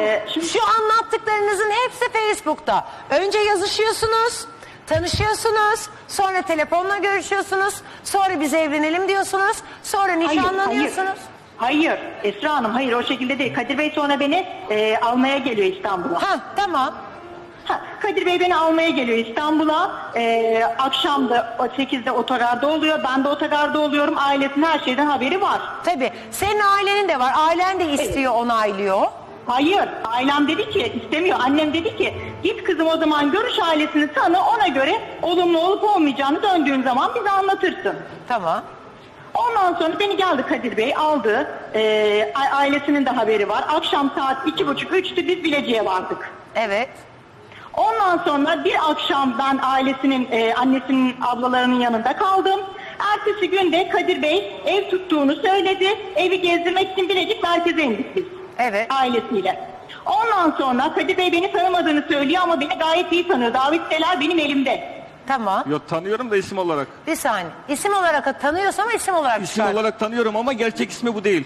Ya Ee, şimdi- şu anlattıklarınızın hepsi Facebook'ta. Önce yazışıyorsunuz, tanışıyorsunuz, sonra telefonla görüşüyorsunuz, sonra biz evlenelim diyorsunuz, sonra nişanlanıyorsunuz. Hayır, hayır. Esra Hanım hayır o şekilde değil. Kadir Bey sonra beni e, almaya geliyor İstanbul'a. Ha tamam. Ha, Kadir Bey beni almaya geliyor İstanbul'a. E, akşam da o 8'de otogarda oluyor. Ben de otogarda oluyorum. Ailesinin her şeyden haberi var. Tabii. Senin ailenin de var. Ailen de istiyor, onaylıyor. Hayır, ailem dedi ki istemiyor. Annem dedi ki git kızım o zaman görüş ailesini tanı ona göre olumlu olup olmayacağını döndüğün zaman bize anlatırsın. Tamam. Ondan sonra beni geldi Kadir Bey aldı. Ee, a- ailesinin de haberi var. Akşam saat iki buçuk üçtü biz Bilecik'e vardık. Evet. Ondan sonra bir akşam ben ailesinin, e, annesinin, ablalarının yanında kaldım. Ertesi gün de Kadir Bey ev tuttuğunu söyledi. Evi gezdirmek için Bilecik merkeze indik biz. Evet. Ailesiyle. Ondan sonra Kadir Bey beni tanımadığını söylüyor ama beni gayet iyi tanıyor. Davetseler benim elimde. Tamam. Yok tanıyorum da isim olarak. Bir saniye. İsim olarak tanıyorsa ama isim olarak İsim çıkar. olarak tanıyorum ama gerçek ismi bu değil.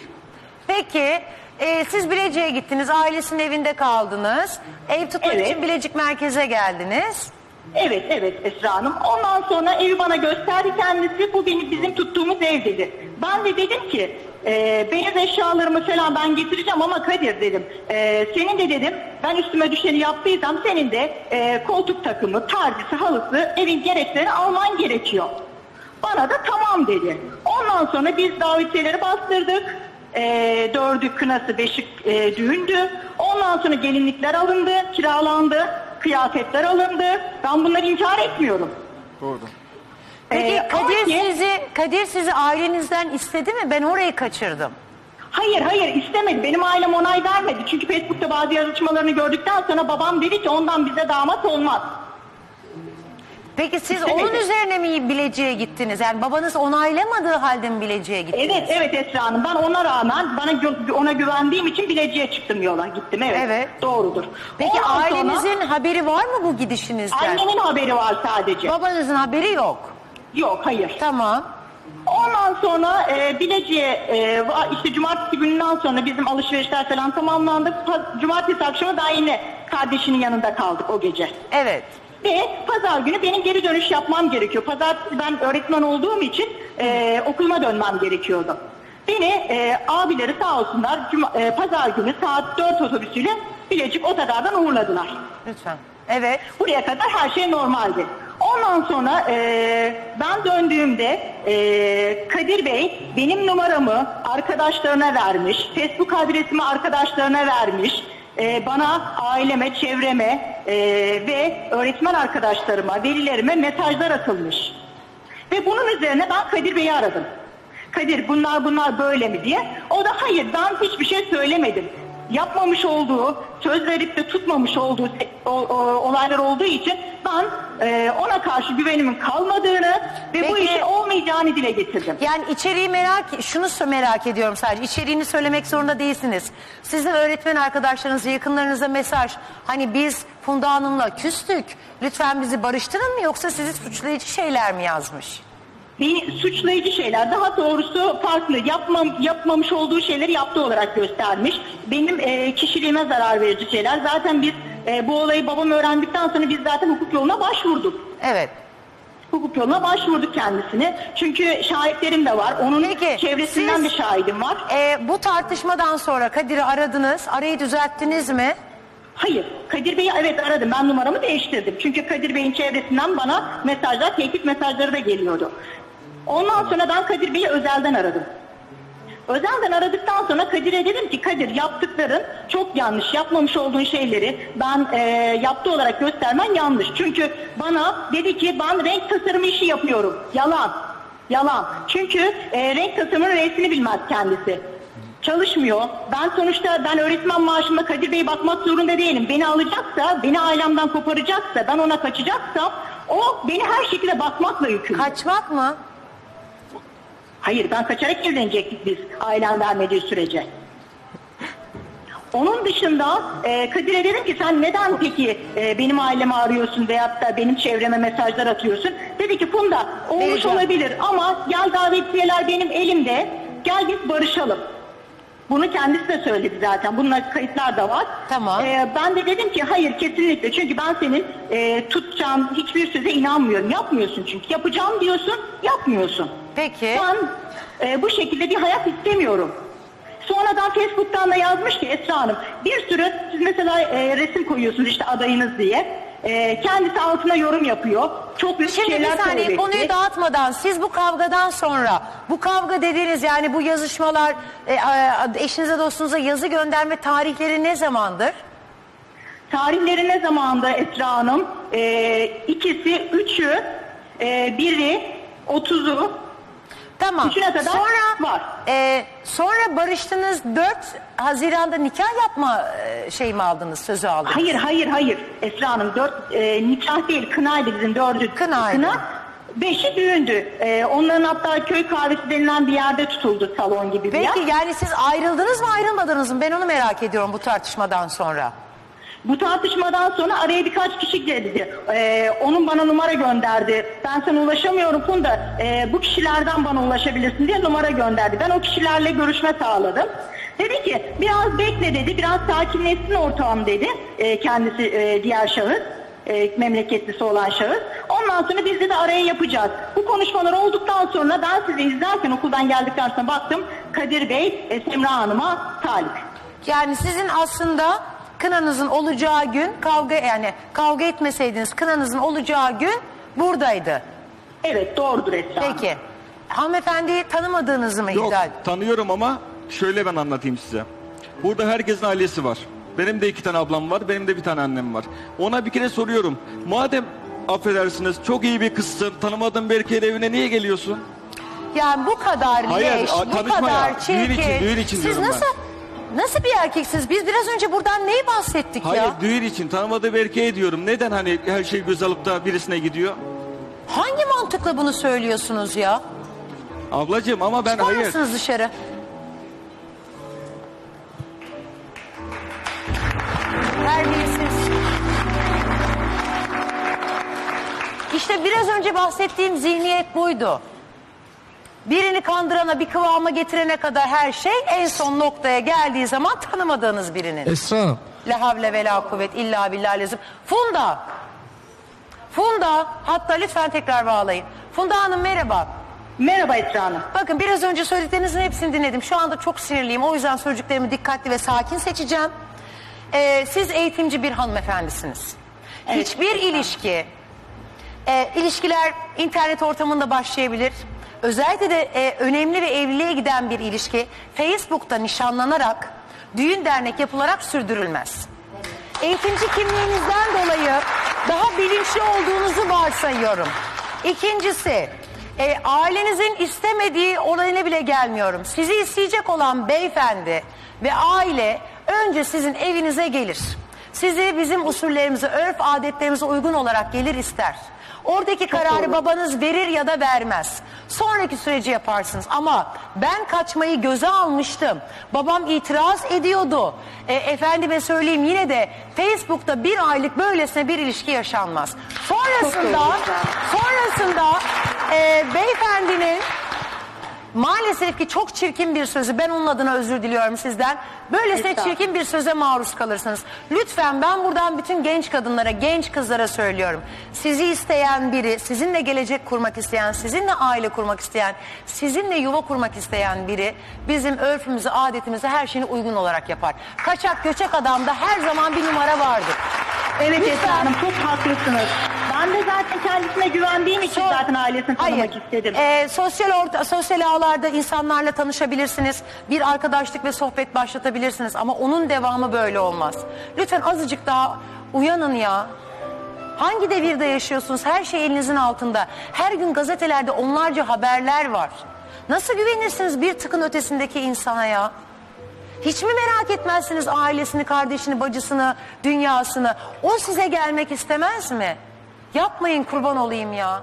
Peki e, siz Bilecik'e gittiniz, ailesinin evinde kaldınız. Ev tutmak Evet. için Bilecik merkeze geldiniz. Evet evet Esra Hanım. Ondan sonra evi bana gösterdi kendisi. Bu benim bizim tuttuğumuz ev dedi. Ben de dedim ki e, beyaz eşyalarımı falan ben getireceğim ama Kadir dedim. e, senin de dedim ben üstüme düşeni yaptıysam senin de e, koltuk takımı, perdesi, halısı evin gereklerini alman gerekiyor. Bana da tamam dedi. Ondan sonra biz davetiyeleri bastırdık. E, dördü kınası, beşik e, düğündü. Ondan sonra gelinlikler alındı, kiralandı, kıyafetler alındı. Ben bunları inkar etmiyorum. Doğru. Peki Ee, Kadir ki- sizi Kadir sizi ailenizden istedi mi? Ben orayı kaçırdım. Hayır hayır istemedi. Benim ailem onay vermedi. Çünkü Facebook'ta bazı yazışmalarını gördükten sonra babam dedi ki ondan bize damat olmaz. Peki siz İstemedi. onun üzerine mi Bilecik'e gittiniz? Yani babanız onaylamadığı halde mi Bilecik'e gittiniz? Evet evet Esra Hanım ben ona rağmen bana gü- ona güvendiğim için Bilecik'e çıktım yola gittim evet. Evet. Doğrudur. Peki Ondan sonra ailenizin haberi var mı bu gidişinizden? annemin haberi var sadece. Babanızın haberi yok. Yok hayır. Tamam. Ondan sonra e, Bilecik'e e, va- işte cumartesi gününden sonra bizim alışverişler falan tamamlandı. Pa- Cumartesi akşamı daha yine kardeşinin yanında kaldık o gece. Evet. Ve pazar günü benim geri dönüş yapmam gerekiyor. Pazartesi ben öğretmen olduğum için e, okuluma dönmem gerekiyordu. Beni e, abileri sağ olsunlar cuma- e, pazar günü saat 4 otobüsüyle Bilecik Otogar'dan uğurladılar. Lütfen. Evet. Buraya kadar her şey normaldi. Ondan sonra e, ben döndüğümde e, Kadir Bey benim numaramı arkadaşlarına vermiş, Facebook adresimi arkadaşlarına vermiş, e, bana aileme, çevreme e, ve öğretmen arkadaşlarıma, velilerime mesajlar atılmış. Ve bunun üzerine ben Kadir Bey'i aradım. Kadir bunlar bunlar böyle mi diye. O da hayır ben hiçbir şey söylemedim. Yapmamış olduğu, söz verip de tutmamış olduğu se- o- o- olaylar olduğu için ben e, ona karşı güvenimin kalmadığını ve bu Peki- işin olmayacağını dile getirdim. Yani içeriği merak, şunu merak ediyorum sadece. İçeriğini söylemek zorunda değilsiniz. Sizin öğretmen arkadaşlarınıza, yakınlarınıza mesaj. Hani biz Funda Hanım'la küstük. Lütfen bizi barıştırın mı yoksa sizi suçlayıcı şeyler mi yazmış? Beni suçlayıcı şeyler daha doğrusu farklı yapmam, yapmamış olduğu şeyleri yaptığı olarak göstermiş. Benim e, kişiliğime zarar verici şeyler. Zaten biz e, bu olayı babam öğrendikten sonra biz zaten hukuk yoluna başvurduk. Evet. hukuk yoluna başvurduk kendisini. Çünkü şahitlerim de var. Onun Peki, çevresinden siz- bir şahidim var. Ee, bu tartışmadan sonra Kadir'i aradınız. Arayı düzelttiniz mi? Hayır. Kadir Bey'i evet aradım. Ben numaramı değiştirdim. Çünkü Kadir Bey'in çevresinden bana mesajlar, tehdit mesajları da geliyordu. Ondan sonra ben Kadir Bey'i özelden aradım. Özelden aradıktan sonra Kadir'e dedim ki Kadir yaptıkların çok yanlış. Yapmamış olduğun şeyleri ben e, yaptığı olarak göstermen yanlış. Çünkü bana dedi ki ben renk tasarımı işi yapıyorum. Yalan. Yalan. Çünkü e, renk tasarımının resmini bilmez kendisi. Çalışmıyor. Ben sonuçta ben öğretmen maaşımda Kadir Bey bakmak zorunda değilim. Beni alacaksa, beni ailemden koparacaksa, ben ona kaçacaksam o beni her şekilde bakmakla yükümlü. Kaçmak mı? Hayır ben kaçarak evlenecektik biz ailem vermediği sürece. Onun dışında e, Kadir'e dedim ki sen neden peki e, benim ailemi arıyorsun veyahut da benim çevreme mesajlar atıyorsun? Dedi ki Funda olmuş Vereceğim. olabilir ama gel davetiyeler benim elimde gel biz barışalım. Bunu kendisi de söyledi zaten. Bununla kayıtlar da var. Tamam. Ee, ben de dedim ki hayır kesinlikle. Çünkü ben senin e, tutacağın hiçbir söze inanmıyorum. Yapmıyorsun çünkü. Yapacağım diyorsun, yapmıyorsun. Peki. Ben e, bu şekilde bir hayat istemiyorum. Sonradan Facebook'tan da yazmış ki Esra Hanım bir sürü siz mesela e, resim koyuyorsunuz işte adayınız diye. E, kendisi altına yorum yapıyor. Çok büyük Şimdi şeyler bir saniye söyledi. konuyu dağıtmadan siz bu kavgadan sonra bu kavga dediğiniz yani bu yazışmalar e, e, eşinize dostunuza yazı gönderme tarihleri ne zamandır? Tarihleri ne zamanda Esra Hanım? E, ikisi, üçü, e, biri, otuzu. Tamam. Üçüne kadar sonra, var. e, sonra barıştınız 4 Haziran'da nikah yapma e, şey mi aldınız sözü aldınız? Hayır, hayır, hayır. Esra Hanım dört e, nikah değil, kınaydı bizim dördü. Kınaydı. Kına, beşi düğündü. E, onların hatta köy kahvesi denilen bir yerde tutuldu salon gibi bir yer. Peki yani siz ayrıldınız mı ayrılmadınız mı? Ben onu merak ediyorum bu tartışmadan sonra. Bu tartışmadan sonra araya birkaç kişi girdi. Ee, onun bana numara gönderdi. Ben sana ulaşamıyorum Funda. Ee, bu kişilerden bana ulaşabilirsin diye numara gönderdi. Ben o kişilerle görüşme sağladım. Dedi ki biraz bekle dedi. Biraz sakinleşsin ortağım dedi. Ee, kendisi e, diğer şahıs. E, memleketlisi olan şahıs. Ondan sonra biz de araya yapacağız. Bu konuşmalar olduktan sonra ben sizi izlerken okuldan geldikten sonra baktım Kadir Bey e, Semra Hanım'a talip. Yani sizin aslında kınanızın olacağı gün kavga yani kavga etmeseydiniz kınanızın olacağı gün buradaydı. Evet doğrudur Esra Hanım. Peki. Hanımefendiyi tanımadığınızı mı Yok iddia tanıyorum ama şöyle ben anlatayım size. Burada herkesin ailesi var. Benim de iki tane ablam var, benim de bir tane annem var. Ona bir kere soruyorum. Madem affedersiniz çok iyi bir kızsın, tanımadığın bir erkeğin evine niye geliyorsun? Yani bu kadar Hayır, leş, a- bu tanışma kadar ya. çirkin. Düğün için, düğün için Siz diyorum ben. nasıl nasıl bir erkeksiniz? Biz biraz önce buradan neyi bahsettik Hayır ya? düğün için tanımadığı bir erkeğe diyorum. Neden hani her şey göz alıp da birisine gidiyor? Hangi mantıkla bunu söylüyorsunuz ya? Ablacığım ama ben Çıkar hayır. mısınız dışarı? Terbiyesiz. İşte biraz önce bahsettiğim zihniyet buydu. Birini kandırana bir kıvama getirene kadar her şey en son noktaya geldiği zaman tanımadığınız birinin. Esra Hanım. La havle ve la kuvvet illa billah lazım. Funda. Funda hatta lütfen tekrar bağlayın. Funda Hanım merhaba. Merhaba Esra Hanım. Bakın biraz önce söylediklerinizin hepsini dinledim. Şu anda çok sinirliyim. O yüzden söyleyeceklerimi dikkatli ve sakin seçeceğim. Ee, siz eğitimci bir hanımefendisiniz. Evet. Hiçbir ilişki, e, ilişkiler internet ortamında başlayabilir. Özellikle de e, önemli ve evliliğe giden bir ilişki Facebook'ta nişanlanarak, düğün dernek yapılarak sürdürülmez. Eğitimci kimliğinizden dolayı daha bilinçli olduğunuzu varsayıyorum. İkincisi, e, ailenizin istemediği olayına bile gelmiyorum. Sizi isteyecek olan beyefendi ve aile önce sizin evinize gelir. Sizi bizim usullerimize, örf adetlerimize uygun olarak gelir ister. Oradaki kararı doğru. babanız verir ya da vermez. Sonraki süreci yaparsınız. Ama ben kaçmayı göze almıştım. Babam itiraz ediyordu. E, efendime söyleyeyim yine de Facebook'ta bir aylık böylesine bir ilişki yaşanmaz. Sonrasında, sonrasında e, beyefendinin Maalesef ki çok çirkin bir sözü ben onun adına özür diliyorum sizden. Böylesine Estağfurullah. çirkin bir söze maruz kalırsınız. Lütfen ben buradan bütün genç kadınlara, genç kızlara söylüyorum. Sizi isteyen biri, sizinle gelecek kurmak isteyen, sizinle aile kurmak isteyen, sizinle yuva kurmak isteyen biri bizim örfümüzü, adetimizi her şeyini uygun olarak yapar. Kaçak göçek adamda her zaman bir numara vardır. Evet. Esra Hanım çok haklısınız. Ben de zaten kendisine güvendiğim için Son- zaten ailesini tanımak Hayır. istedim. Ee, sosyal orta, sosyal ağlarda insanlarla tanışabilirsiniz. Bir arkadaşlık ve sohbet başlatabilirsiniz ama onun devamı böyle olmaz. Lütfen azıcık daha uyanın ya. Hangi devirde yaşıyorsunuz? Her şey elinizin altında. Her gün gazetelerde onlarca haberler var. Nasıl güvenirsiniz bir tıkın ötesindeki insana ya? Hiç mi merak etmezsiniz ailesini, kardeşini, bacısını, dünyasını? O size gelmek istemez mi? Yapmayın kurban olayım ya.